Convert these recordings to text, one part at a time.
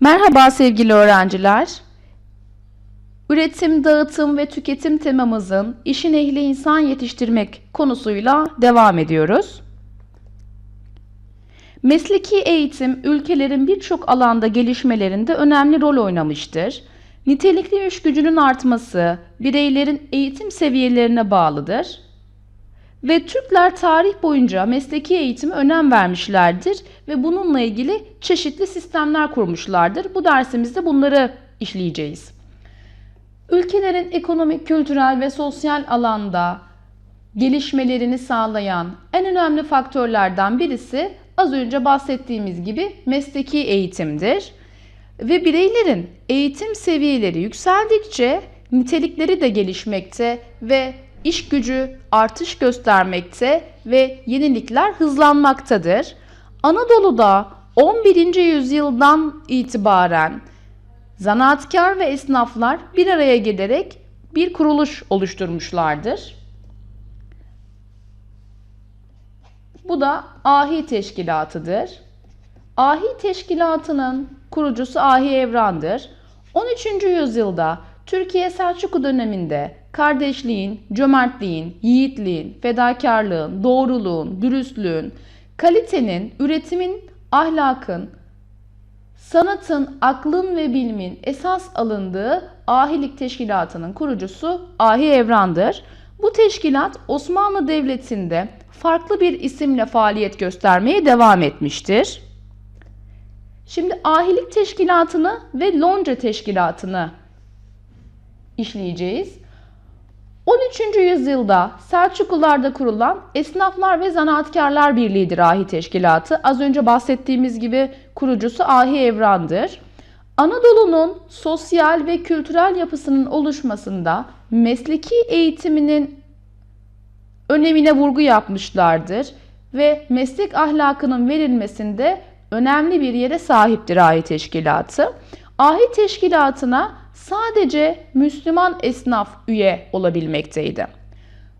Merhaba sevgili öğrenciler. Üretim, dağıtım ve tüketim temamızın işin ehli insan yetiştirmek konusuyla devam ediyoruz. Mesleki eğitim ülkelerin birçok alanda gelişmelerinde önemli rol oynamıştır. Nitelikli iş gücünün artması bireylerin eğitim seviyelerine bağlıdır. Ve Türkler tarih boyunca mesleki eğitime önem vermişlerdir ve bununla ilgili çeşitli sistemler kurmuşlardır. Bu dersimizde bunları işleyeceğiz. Ülkelerin ekonomik, kültürel ve sosyal alanda gelişmelerini sağlayan en önemli faktörlerden birisi az önce bahsettiğimiz gibi mesleki eğitimdir. Ve bireylerin eğitim seviyeleri yükseldikçe nitelikleri de gelişmekte ve iş gücü artış göstermekte ve yenilikler hızlanmaktadır. Anadolu'da 11. yüzyıldan itibaren zanaatkar ve esnaflar bir araya gelerek bir kuruluş oluşturmuşlardır. Bu da Ahi Teşkilatı'dır. Ahi Teşkilatı'nın kurucusu Ahi Evran'dır. 13. yüzyılda Türkiye Selçuklu döneminde kardeşliğin, cömertliğin, yiğitliğin, fedakarlığın, doğruluğun, dürüstlüğün, kalitenin, üretimin, ahlakın, sanatın, aklın ve bilimin esas alındığı Ahilik Teşkilatı'nın kurucusu Ahi Evran'dır. Bu teşkilat Osmanlı Devleti'nde farklı bir isimle faaliyet göstermeye devam etmiştir. Şimdi Ahilik Teşkilatı'nı ve Lonca Teşkilatı'nı işleyeceğiz. 13. yüzyılda Selçuklularda kurulan Esnaflar ve Zanaatkarlar Birliği'dir Ahi Teşkilatı. Az önce bahsettiğimiz gibi kurucusu Ahi Evran'dır. Anadolu'nun sosyal ve kültürel yapısının oluşmasında mesleki eğitiminin önemine vurgu yapmışlardır ve meslek ahlakının verilmesinde önemli bir yere sahiptir Ahi Teşkilatı. Ahi Teşkilatı'na sadece Müslüman esnaf üye olabilmekteydi.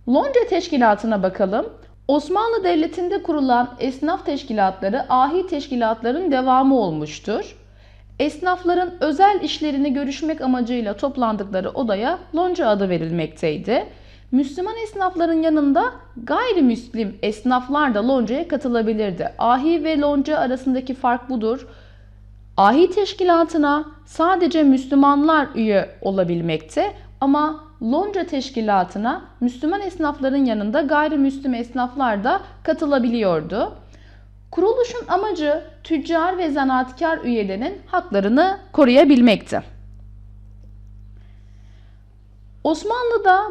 Lonca Teşkilatı'na bakalım. Osmanlı Devleti'nde kurulan esnaf teşkilatları ahi teşkilatların devamı olmuştur. Esnafların özel işlerini görüşmek amacıyla toplandıkları odaya lonca adı verilmekteydi. Müslüman esnafların yanında gayrimüslim esnaflar da loncaya katılabilirdi. Ahi ve lonca arasındaki fark budur. Ahi teşkilatına sadece Müslümanlar üye olabilmekte ama lonca teşkilatına Müslüman esnafların yanında gayrimüslim esnaflar da katılabiliyordu. Kuruluşun amacı tüccar ve zanaatkar üyelerinin haklarını koruyabilmekti. Osmanlı'da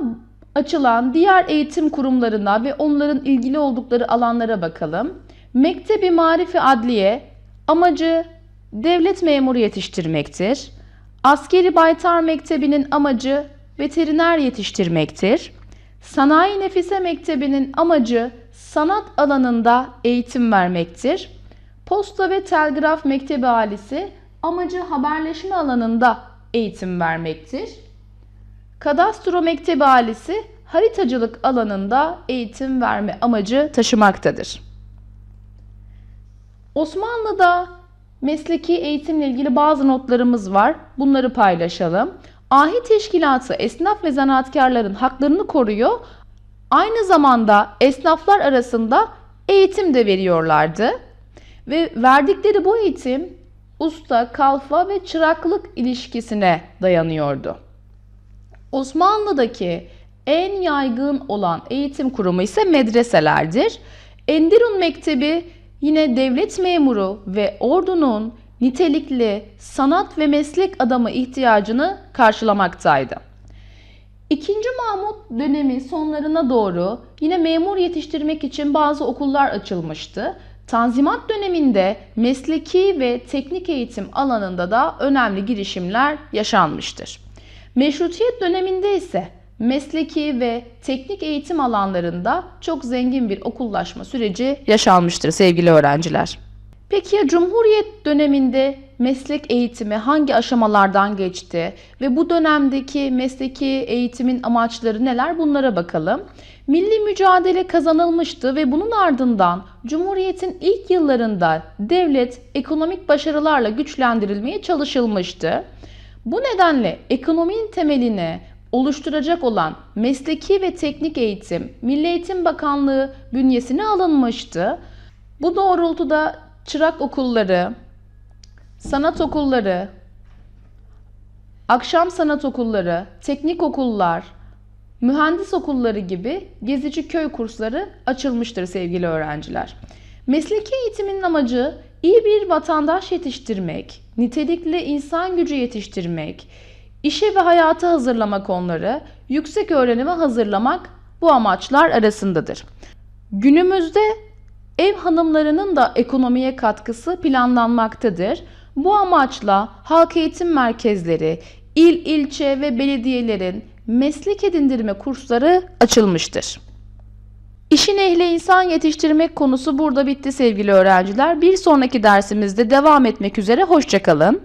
açılan diğer eğitim kurumlarına ve onların ilgili oldukları alanlara bakalım. Mektebi Marifi Adliye amacı devlet memuru yetiştirmektir. Askeri Baytar Mektebi'nin amacı veteriner yetiştirmektir. Sanayi Nefise Mektebi'nin amacı sanat alanında eğitim vermektir. Posta ve Telgraf Mektebi ailesi amacı haberleşme alanında eğitim vermektir. Kadastro Mektebi ailesi haritacılık alanında eğitim verme amacı taşımaktadır. Osmanlı'da mesleki eğitimle ilgili bazı notlarımız var. Bunları paylaşalım. Ahi Teşkilatı esnaf ve zanaatkarların haklarını koruyor. Aynı zamanda esnaflar arasında eğitim de veriyorlardı. Ve verdikleri bu eğitim usta, kalfa ve çıraklık ilişkisine dayanıyordu. Osmanlı'daki en yaygın olan eğitim kurumu ise medreselerdir. Enderun Mektebi yine devlet memuru ve ordunun nitelikli sanat ve meslek adamı ihtiyacını karşılamaktaydı. İkinci Mahmut dönemi sonlarına doğru yine memur yetiştirmek için bazı okullar açılmıştı. Tanzimat döneminde mesleki ve teknik eğitim alanında da önemli girişimler yaşanmıştır. Meşrutiyet döneminde ise mesleki ve teknik eğitim alanlarında çok zengin bir okullaşma süreci yaşanmıştır sevgili öğrenciler. Peki ya Cumhuriyet döneminde meslek eğitimi hangi aşamalardan geçti ve bu dönemdeki mesleki eğitimin amaçları neler bunlara bakalım. Milli mücadele kazanılmıştı ve bunun ardından Cumhuriyet'in ilk yıllarında devlet ekonomik başarılarla güçlendirilmeye çalışılmıştı. Bu nedenle ekonominin temelini oluşturacak olan mesleki ve teknik eğitim Milli Eğitim Bakanlığı bünyesine alınmıştı. Bu doğrultuda çırak okulları, sanat okulları, akşam sanat okulları, teknik okullar, mühendis okulları gibi gezici köy kursları açılmıştır sevgili öğrenciler. Mesleki eğitimin amacı iyi bir vatandaş yetiştirmek, nitelikli insan gücü yetiştirmek, işe ve hayata hazırlamak onları, yüksek öğrenime hazırlamak bu amaçlar arasındadır. Günümüzde ev hanımlarının da ekonomiye katkısı planlanmaktadır. Bu amaçla halk eğitim merkezleri, il, ilçe ve belediyelerin meslek edindirme kursları açılmıştır. İşin ehli insan yetiştirmek konusu burada bitti sevgili öğrenciler. Bir sonraki dersimizde devam etmek üzere. Hoşçakalın.